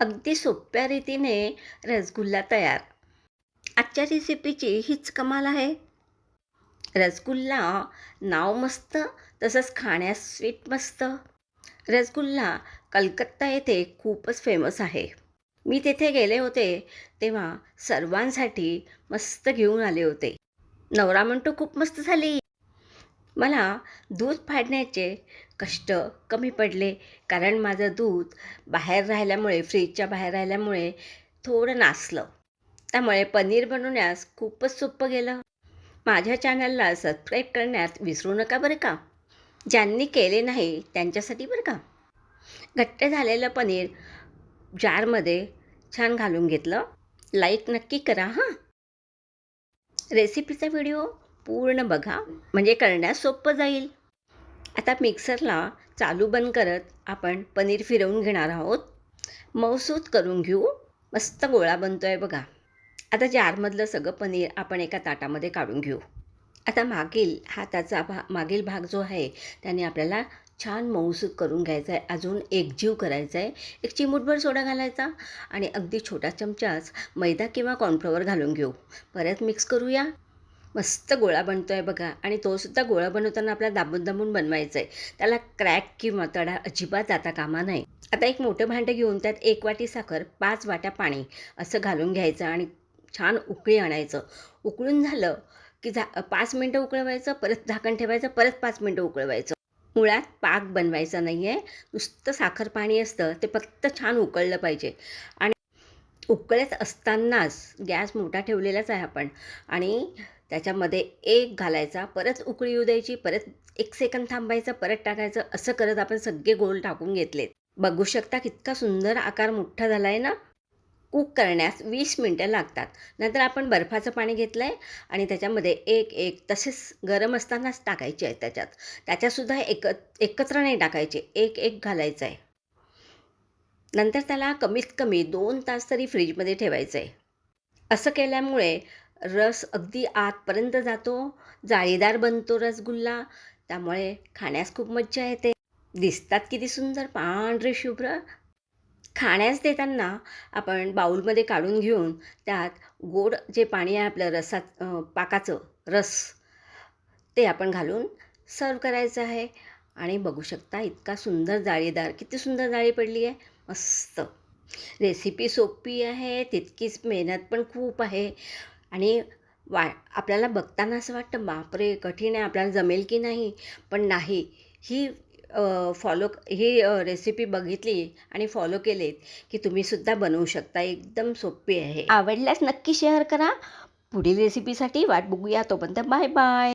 अगदी सोप्या रीतीने रसगुल्ला तयार. आजच्या रेसिपीची हीच कमाल आहे. रसगुल्ला नाव मस्त तसंच खाण्यास स्वीट मस्त. रसगुल्ला कलकत्ता येथे खूपच फेमस आहे. मी तेथे गेले होते तेव्हा सर्वांसाठी मस्त घेऊन आले होते. नवरा म्हणतो खूप मस्त झाली. मला दूध फाडण्याचे कष्ट कमी पडले. कारण माझं दूध बाहेर राहिल्यामुळे फ्रीजच्या बाहेर राहिल्यामुळे थोडं नासलं. त्यामुळे पनीर बनवण्यास खूपच सोपं गेलं. माझ्या चॅनलला सबस्क्राईब करण्यात विसरू नका बरं का? ज्यांनी केले नाही त्यांच्यासाठी बरं का? घट्ट झालेलं पनीर जारमध्ये छान घालून घेतलं. लाईक नक्की करा हां. रेसिपीचा व्हिडिओ पूर्ण बघा. म्हणजे करण्यास सोपं जाईल. आता मिक्सरला चालू बंद करत आपण पनीर फिरवून घेणार आहोत. मऊसूत करून घेऊ. मस्त गोळा बनतो आहे बघा. आता जारमधलं सगळं पनीर आपण एका ताटामध्ये काढून घेऊ. आता मागील हाताचा भा मागील भाग जो आहे त्याने आपल्याला छान मऊसूत करून घ्यायचा आहे अजून एकजीव करायचा आहे एक चिमूटभर सोडा घालायचा आणि अगदी छोटा चमचाच मैदा किंवा कॉर्नफ्लॉवर घालून घेऊ. परत मिक्स करूया. मस्त गोळा बनतो आहे बघा. आणि तोसुद्धा गोळा बनवताना आपल्याला दाबून दाबून बनवायचा आहे त्याला क्रॅक किंवा तडा अजिबात जाता कामा नाही. आता एक मोठं भांडं घेऊन त्यात एक वाटी साखर पाच वाट्या पाणी असं घालून घ्यायचं आणि छान उकळी आणायचं. उकळून झालं की झा पाच मिनटं उकळवायचं परत झाकण ठेवायचं परत पाच मिनटं उकळवायचं. मुळात पाक बनवायचा नाही आहे नुसतं साखर पाणी असतं ते फक्त छान उकळलं पाहिजे. आणि उकळत असतानाच गॅस मोठा ठेवलेलाच आहे आपण. आणि त्याच्यामध्ये एक घालायचा परत उकळी येऊ द्यायची परत एक सेकंद थांबायचं परत टाकायचं असं करत आपण सगळे गोल टाकून घेतलेत. बघू शकता कितका सुंदर आकार मोठा झाला आहे ना? कुक करण्यास वीस मिनटं लागतात. नंतर आपण बर्फाचं पाणी घेतलं आहे आणि त्याच्यामध्ये एक एक तसेच गरम असतानाच टाकायचे आहे त्याच्यात. त्याच्यातसुद्धा एक एकत्र नाही टाकायचे एक एक घालायचं आहे नंतर त्याला कमीत कमी दोन तास तरी फ्रीजमध्ये ठेवायचं आहे असं केल्यामुळे रस अगदी आतपर्यंत जातो. जाळीदार बनतो रसगुल्ला. त्यामुळे खाण्यास खूप मज्जा येते. दिसतात किती सुंदर पांढरे शुभ्र. खाण्यास देताना आपण बाऊलमध्ये काढून घेऊन त्यात गोड जे पाणी आहे आपलं रसात पाकाचं रस ते आपण घालून सर्व करायचं आहे. आणि बघू शकता इतका सुंदर जाळीदार किती सुंदर जाळी पडली आहे. मस्त. रेसिपी सोपी आहे तितकीच मेहनत पण खूप आहे. आणि वा आपल्याला बघताना असं वाटतं बापरे कठीण आहे आपल्याला जमेल की नाही? पण नाही. ही फॉलो ही रेसिपी बघितली आणि फॉलो केलीत की तुम्हीसुद्धा बनवू शकता. एकदम सोपी आहे. आवडल्यास नक्की शेअर करा. पुढील रेसिपीसाठी वाट बघूया. तोपर्यंत बाय बाय